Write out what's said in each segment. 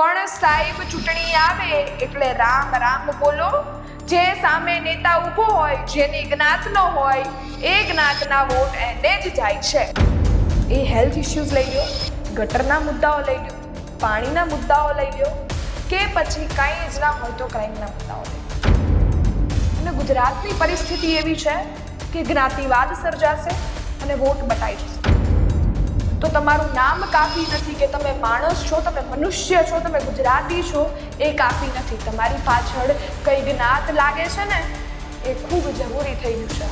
પણ સાહેબ ચૂંટણી આવે એટલે રામ રામ બોલો. જે સામે નેતા ઊભો હોય, જેની જ્ઞાતનો હોય, એ જ્ઞાતના વોટ એને જ જાય છે. એ હેલ્થ ઇશ્યુઝ લઈ લો ગટરના મુદ્દાઓ લઈ લ્યો, પાણીના મુદ્દાઓ લઈ લ્યો, કે પછી કાંઈ જ ના હોય તો ક્રાઇમના મુદ્દાઓ લઈ અને ગુજરાતની પરિસ્થિતિ એવી છે કે જ્ઞાતિવાદ સર્જાશે અને વોટ બટાઈ જશે. તો તમારું નામ કાફી નથી કે તમે માણસ છો, તમે મનુષ્ય છો, તમે ગુજરાતી છો, એ કાફી નથી. તમારી પાછળ કઈ જ્ઞાત લાગે છે ને, એ ખૂબ જરૂરી થઈ ગયું છે.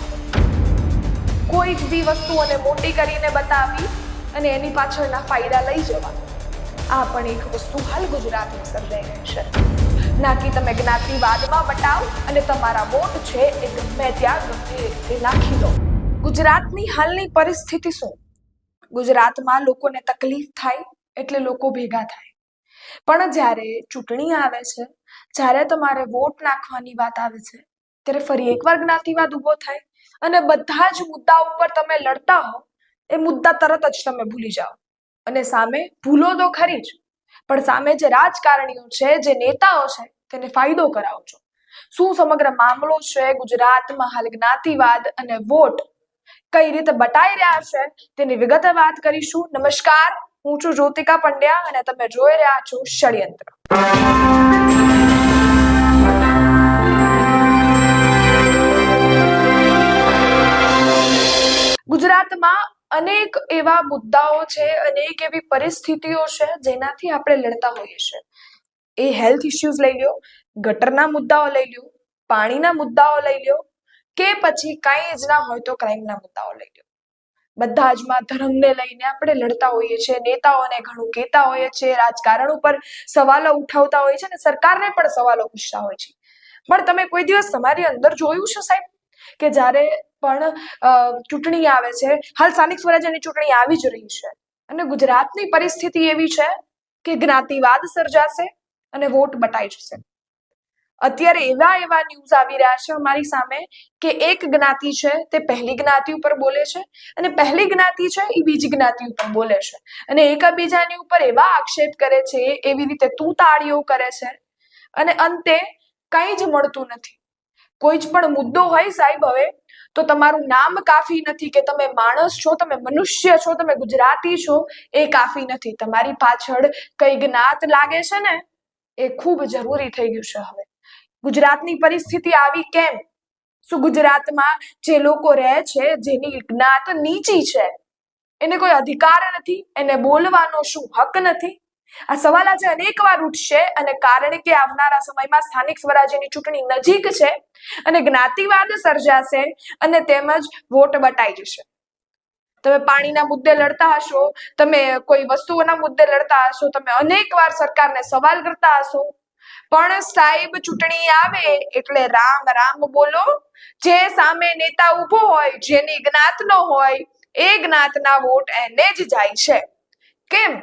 કોઈ બી વસ્તુઓને મોટી કરીને બતાવી અને એની પાછળના ફાયદા લઈ જવા. આ પણ એક વસ્તુ હાલ ગુજરાતમાં સર્જાઈ રહી છે. ના કે તમે જ્ઞાતિવાદમાં બતાવ અને તમારા વોટ છે એ ગમે ત્યાં ગમે રીતે નાખી દો. ગુજરાતની હાલની પરિસ્થિતિ શું? ગુજરાતમાં લોકોને તકલીફ થાય એટલે લોકો ભેગા થાય. પણ જ્યારે ચૂંટણી આવે છે, જ્યારે તમારે વોટ નાખવાની વાત આવે છે, ત્યારે ફરી એકવાર જ્ઞાતિવાદ ઊભો થાય અને બધા જ મુદ્દા ઉપર તમે લડતા હો, એ મુદ્દા તરત જ તમે ભૂલી જાઓ. અને સામે ભૂલો તો ખરી જ, પણ સામે જે રાજકારણીઓ છે, જે નેતાઓ છે, તેને ફાયદો કરાવો છો શું સમગ્ર મામલો છે, ગુજરાતમાં હાલ જ્ઞાતિવાદ અને વોટ કઈ રીતે બટાઈ રહ્યા છે તેની વિગતે વાત કરીશું. નમસ્કાર, હું છું જ્યોતિકા પંડ્યા અને તમે જોઈ રહ્યા છો ષડયંત્ર. ગુજરાતમાં અનેક એવા મુદ્દાઓ છે, અનેક એવી પરિસ્થિતિઓ છે જેનાથી આપણે લડતા હોઈએ છીએ. એ હેલ્થ ઇશ્યુઝ લઈ લ્યો, ગટરના મુદ્દાઓ લઈ લ્યો, પાણીના મુદ્દાઓ લઈ લ્યો કે પછી કાંઈ જ ના હોય તો ક્રાઇમના મુદ્દાઓ લઈ લો બધા જ માં ધર્મને લઈને આપણે લડતા હોઈએ છીએ, નેતાઓને ઘણું કહેતા હોઈએ છીએ, રાજકારણ ઉપર સવાલો ઉઠાવતા હોઈએ છીએ અને સરકારને પણ સવાલો પૂછતા હોય છે પણ તમે કોઈ દિવસ તમારી અંદર જોયું છે સાહેબ કે જ્યારે પણ ચૂંટણી આવે છે, હાલ સ્થાનિક સ્વરાજ્યની ચૂંટણી આવી જ રહી છે અને ગુજરાતની પરિસ્થિતિ એવી છે કે જ્ઞાતિવાદ સર્જાશે અને વોટ બટાઈ જશે. અત્યારે એવા એવા ન્યૂઝ આવી રહ્યા છે અમારી સામે કે એક જ્ઞાતિ છે, તે પહેલી જ્ઞાતિ ઉપર બોલે છે અને પહેલી જ્ઞાતિ છે, એ બીજી જ્ઞાતિ ઉપર બોલે છે. અને એકબીજાની ઉપર એવા આક્ષેપ કરે છે, એવી રીતે તું તાળીઓ કરે છે અને અંતે કંઈ જ મળતું નથી. કોઈ જ પણ મુદ્દો હોય સાહેબ હવે, તો તમારું નામ કાફી નથી કે તમે માણસ છો, તમે મનુષ્ય છો, તમે ગુજરાતી છો, એ કાફી નથી. તમારી પાછળ કઈ જ્ઞાત લાગે છે ને, એ ખૂબ જરૂરી થઈ ગયું છે હવે. ગુજરાતની પરિસ્થિતિ આવી કેમ? શું ગુજરાતમાં જે લોકો રહે છે, જેની જ્ઞાત નીચી છે, એને કોઈ અધિકાર નથી? એને બોલવાનો શું હક નથી? આ સવાલ આજે અનેક વાર ઉઠશે અને કારણ કે આવનારા સમયમાં સ્થાનિક સ્વરાજ્યની ચૂંટણી નજીક છે અને જ્ઞાતિવાદ સર્જાશે અને તેમજ વોટ બટાઈ જશે. તમે પાણીના મુદ્દે લડતા હશો, તમે કોઈ વસ્તુઓના મુદ્દે લડતા હશો, તમે અનેક વાર સરકારને સવાલ કરતા હશો પણ સાહેબ ચૂંટણી આવે એટલે રામ રામ બોલો. જે સામે નેતા ઊભો હોય, જેની જ્ઞાતનો હોય, એ જ્ઞાતના વોટ એને જ જાય છે. કેમ?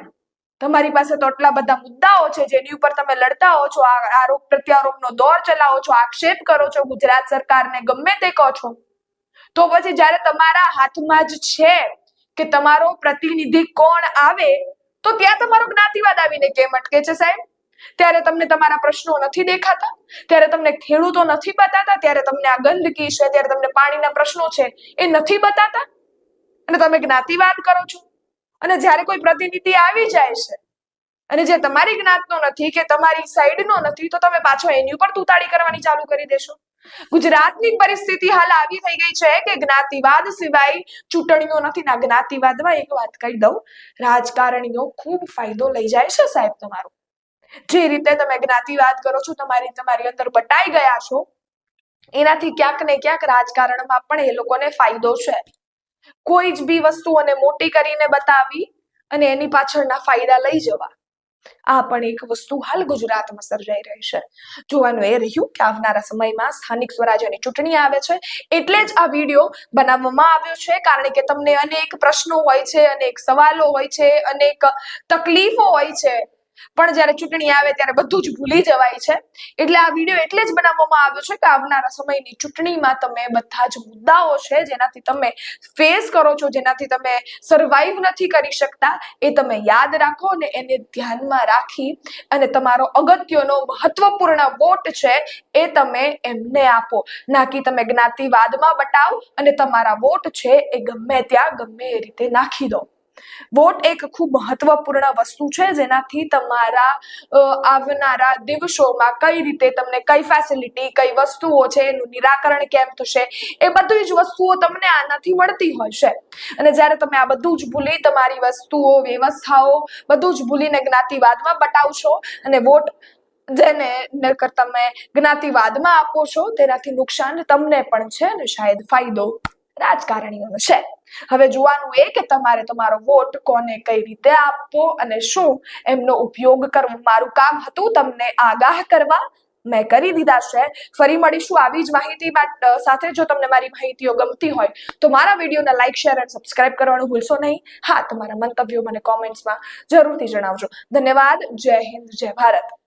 તમારી પાસે તો આટલા બધા મુદ્દાઓ છે, જેની ઉપર તમે લડતા હો છો આરોપ પ્રત્યારોપનો દોર ચલાવો છો, આક્ષેપ કરો છો, ગુજરાત સરકારને ગમે તે કહો છો. તો પછી જ્યારે તમારા હાથમાં જ છે કે તમારો પ્રતિનિધિ કોણ આવે, તો ત્યાં તમારો જ્ઞાતિવાદ આવીને કેમ અટકે છે સાહેબ? ત્યારે તમને તમારા પ્રશ્નો નથી દેખાતા, ત્યારે તમને ખેડૂતો નથી બતાતા, ત્યારે તમને આ ગંદકી છે, ત્યારે તમને પાણીના પ્રશ્નો છે, એ નથી બતાતા? અને તમે જ્ઞાતિવાદ કરો છો? અને જ્યારે કોઈ પ્રતિનિધિ આવી જાય છે, અને જે તમારી જ્ઞાતનો નથી કે તમારી સાઈડનો નથી, તો તમે પાછો એની ઉપર તૂતાડી કરવાની ચાલુ કરી દેશો. ગુજરાતની પરિસ્થિતિ હાલ આવી થઈ ગઈ છે કે જ્ઞાતિવાદ સિવાય ચૂંટણીઓ નથી. ના, જ્ઞાતિવાદમાં એક વાત કહી દઉં. રાજકારણીઓ ખૂબ ફાયદો લઈ જાય છે સાહેબ તમારો. જે રીતે તમે જ્ઞાતિવાદ કરો છો, તમારી તમારી અંદર બટાઈ ગયા છો, એનાથી ક્યાંક ને ક્યાંક રાજકારણમાં પણ એ લોકોને ફાયદો છે. કોઈ જ બી વસ્તુઓને મોટી કરીને બતાવી અને એની પાછળના ફાયદા લઈ જવા. આ પણ એક વસ્તુ હાલ ગુજરાતમાં સર્જાઈ રહી છે. જોવાનું એ રહ્યું કે આવનારા સમયમાં સ્થાનિક સ્વરાજ્યની ચૂંટણી આવે છે, એટલે જ આ વીડિયો બનાવવામાં આવ્યો છે, કારણ કે તમને અનેક પ્રશ્નો હોય છે, અનેક સવાલો હોય છે, અનેક તકલીફો હોય છે. પણ જ્યારે ચૂંટણી આવે ત્યારે બધું જ ભૂલી જવાય છે. એટલે આ વીડિયો એટલે જ બનાવવામાં આવ્યો છે કે આવનારા સમયની ચૂંટણીમાં તમે બધા જ મુદ્દાઓ છે, જેનાથી તમે ફેસ કરો છો, જેનાથી તમે સર્વાઈવ નથી કરી શકતા, એ તમે યાદ રાખો અને એને ધ્યાનમાં રાખી અને તમારો અગત્યનો મહત્વપૂર્ણ વોટ છે, એ તમે એમને આપો. નાકી તમે જ્ઞાતિવાદમાં બતાવ અને તમારા વોટ છે, એ ગમે ત્યાં ગમે એ રીતે નાખી દો. વોટ એક ખૂબ મહત્વપૂર્ણ વસ્તુ છે, જેનાથી તમારા આવનારા દિવસોમાં કઈ રીતે તમને કઈ ફેસિલિટી કઈ વસ્તુઓ છે, એનું નિરાકરણ કેમ થશે, એ બધી જ વસ્તુઓ તમને આનાથી મળતી હોય છે અને જ્યારે તમે આ બધું જ ભૂલી તમારી વસ્તુઓ, વ્યવસ્થાઓ, બધું જ ભૂલીને જ્ઞાતિવાદમાં બતાવશો અને વોટ જેને નકર તમે જ્ઞાતિવાદમાં આપો છો, તેનાથી નુકસાન તમને પણ છે અને શાયદ ફાયદો રાજકારણીઓનો છે. હવે જોવાનું એ કે તમારે તમારો વોટ કોને કઈ રીતે આપવો અને શું એમનો ઉપયોગ કરવો. મારું કામ હતું તમને આગાહ કરવા. મેં કરી દીધા છે. ફરી મળીશું આવી જ માહિતી સાથે જો તમને મારી માહિતીઓ ગમતી હોય તો મારા વિડીયોને લાઇક શેર અને સબસ્ક્રાઇબ કરવાનું ભૂલશો નહીં. હા, તમારા મંતવ્યો મને કોમેન્ટ્સમાં જરૂરથી જણાવજો. ધન્યવાદ. જય હિન્દ, જય ભારત.